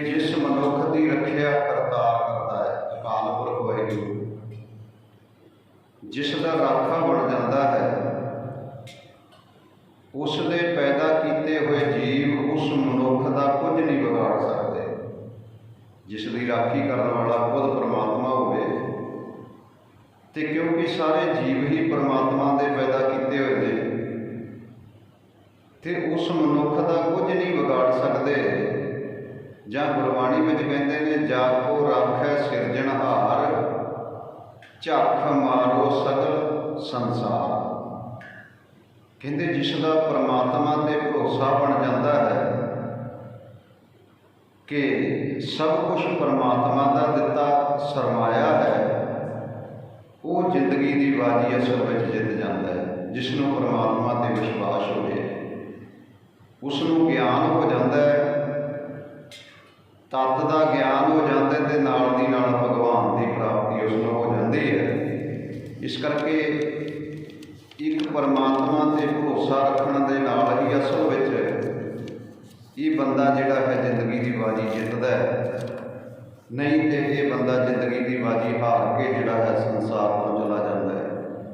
ਜਿਸ ਮਨੁੱਖ ਦੀ ਰੱਖਿਆ ਕਰਤਾਰ ਕਰਦਾ ਹੈ, ਅਕਾਲ ਪੁਰਖ ਵਾਹਿਗੁਰੂ, ਜਿਸ ਦਾ ਰਾਖਾ ਬਣ ਜਾਂਦਾ ਹੈ ਉਸ ਦੇ ਪੈਦਾ ਕੀਤੇ ਹੋਏ ਜੀਵ ਉਸ ਮਨੁੱਖ ਦਾ ਕੁਝ ਨਹੀਂ ਵਿਗਾੜ ਸਕਦੇ। ਜਿਸ ਦੀ ਰਾਖੀ ਕਰਨ ਵਾਲਾ ਖੁਦ ਪਰਮਾਤਮਾ ਹੋਵੇ, ਤੇ ਕਿਉਂਕਿ ਸਾਰੇ ਜੀਵ ਹੀ ਪਰਮਾਤਮਾ ਦੇ ਪੈਦਾ ਕੀਤੇ ਹੋਏ ਨੇ, ਤੇ ਉਸ ਮਨੁੱਖ ਦਾ ਕੁਝ ਨਹੀਂ ਵਿਗਾੜ ਸਕਦਾ। ਜਾਂ ਗੁਰਬਾਣੀ ਵਿੱਚ ਕਹਿੰਦੇ ਨੇ ਜਾ ਕੋ ਰਾਖੈ ਸਿਰਜਣਹਾਰ ਝੱਖ ਮਾਰੋ ਸਗਲ ਸੰਸਾਰ। ਕਹਿੰਦੇ ਜਿਸ ਦਾ ਪ੍ਰਮਾਤਮਾ ਤੇ ਭਰੋਸਾ ਬਣ ਜਾਂਦਾ ਹੈ ਕਿ ਸਭ ਕੁਝ ਪਰਮਾਤਮਾ ਦਾ ਦਿੱਤਾ ਸਰਮਾਇਆ ਹੈ, ਉਹ ਜ਼ਿੰਦਗੀ ਦੀ ਬਾਜੀ ਅਸਲ ਵਿੱਚ ਜਿੱਤ ਜਾਂਦਾ ਹੈ, ਜਿਸ ਨੂੰ ਪਰਮਾਤਮਾ ਤੇ ਵਿਸ਼ਵਾਸ ਹੋਵੇ। ਉਸ ਨੂੰ ਗਿਆਨ ਹੋ ਜਾਂਦਾ ਹੈ ਤਤ ਦਾ ਗਿਆਨ ਹੋ ਜਾਂਦਾ ਹੈ ਤੇ ਨਾਲ ਦੀ ਨਾਲ ਭਗਵਾਨ ਦੀ ਪ੍ਰਾਪਤੀ ਉਸ ਨੂੰ ਹੋ ਜਾਂਦੀ ਹੈ। ਇਸ ਕਰਕੇ ਇੱਕ ਪਰਮਾਤਮਾ ਤੇ ਭਰੋਸਾ ਰੱਖਣ ਦੇ ਨਾਲ ਹੀ ਅਸਲ ਵਿੱਚ ਇਹ ਬੰਦਾ ਜਿਹੜਾ ਹੈ ਜ਼ਿੰਦਗੀ ਦੀ ਬਾਜੀ ਜਿੱਤਦਾ ਹੈ। ਨਹੀਂ ਤੇ ਇਹ ਬੰਦਾ ਜ਼ਿੰਦਗੀ ਦੀ ਬਾਜੀ ਹਾਰ ਕੇ ਜਿਹੜਾ ਹੈ ਸੰਸਾਰ